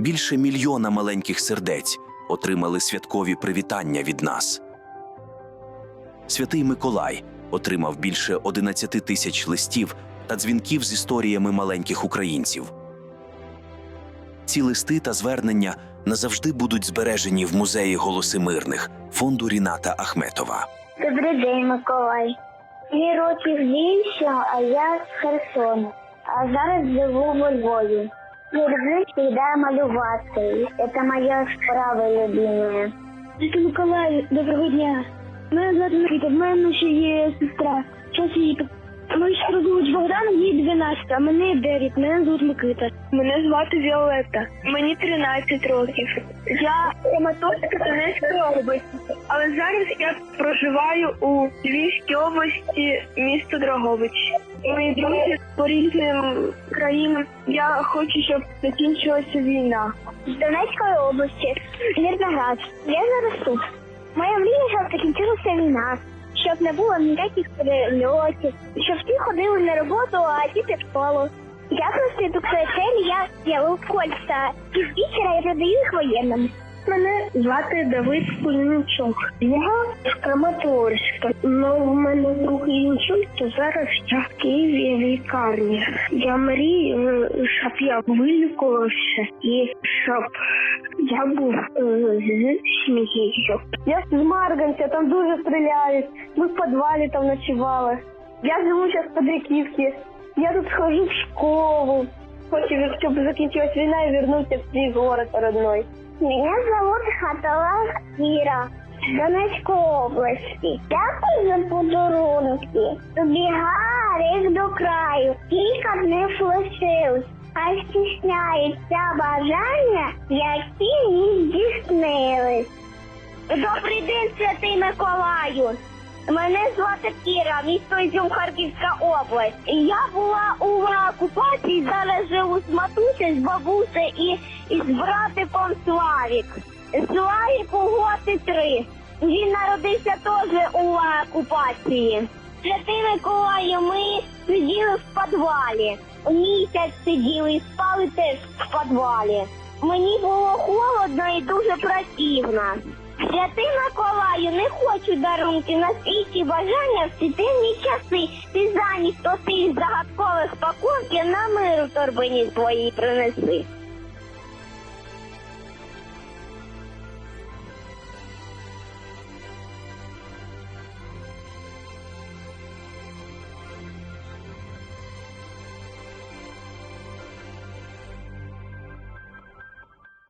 Більше мільйона маленьких сердець отримали святкові привітання від нас. Святий Миколай отримав більше 11 тисяч листів та дзвінків з історіями маленьких українців. Ці листи та звернення назавжди будуть збережені в музеї Голоси мирних фонду Ріната Ахметова. Добрий день, Миколай. Мені років вісім, а я з Херсону. А зараз живу во Львові. Люблю завжди малювати. Це моя справа любимая. Дядько Миколай, доброго дня. Мене звати Микита, в мене ще є сестра. Час її Мою сестру звуть Богдана, їй 12, а мене 9, мене звуть Микита. Мене звати Віолетта, мені 13 років. Я Краматорська Донецької області, але зараз я проживаю у Львівській області, місто Драгович. Мої друзі по різним країнам. Я хочу, щоб закінчилася війна. З Донецької області, Мирноград. Я зараз тут. Моя мрія, щоб закінчилася війна, щоб не було ніяких перельотів, щоб всі ходили на роботу, а діти в школу. Я просто йду к цель, я делаю кольца. І з вечора я продаю їх воєнним. Мене звати Давид Кузьмічук. Я з Краматорська. Ну, в мене другий інсульт, то зараз я в Києві в лікарні. Я мрію, щоб я вилікувався і щоб я був е, з сім'єю. Я з Марганця, там дуже стріляють. Ми в підвалі там ночували. Я живу зараз в Подряківці. Я тут схожу в школу. Хочу, щоб закінчилась війна і вернуться в свій город родной. Меня зовут Хатала Кира. з Донецької області. Дякую за подарунки. Тобі рік до краю. Кілька не лишилось. А стісняються бажання, які не здійснились. Добрий день, святий Миколаю. Мене звати Кіра, місто Ізюм, Харківська область. Я була у окупації, зараз живу з матусею, з бабусею і, з братиком Славік. Славік у готи три. Він народився теж у окупації. Святий Миколаю, ми сиділи в підвалі. Місяць сиділи і спали теж в підвалі. Мені було холодно і дуже противно. Святий Миколаю, не хочу дарунки на світі бажання в ці часи. Ти замість то ти з загадкових пакунків на миру торбині твоїй принеси.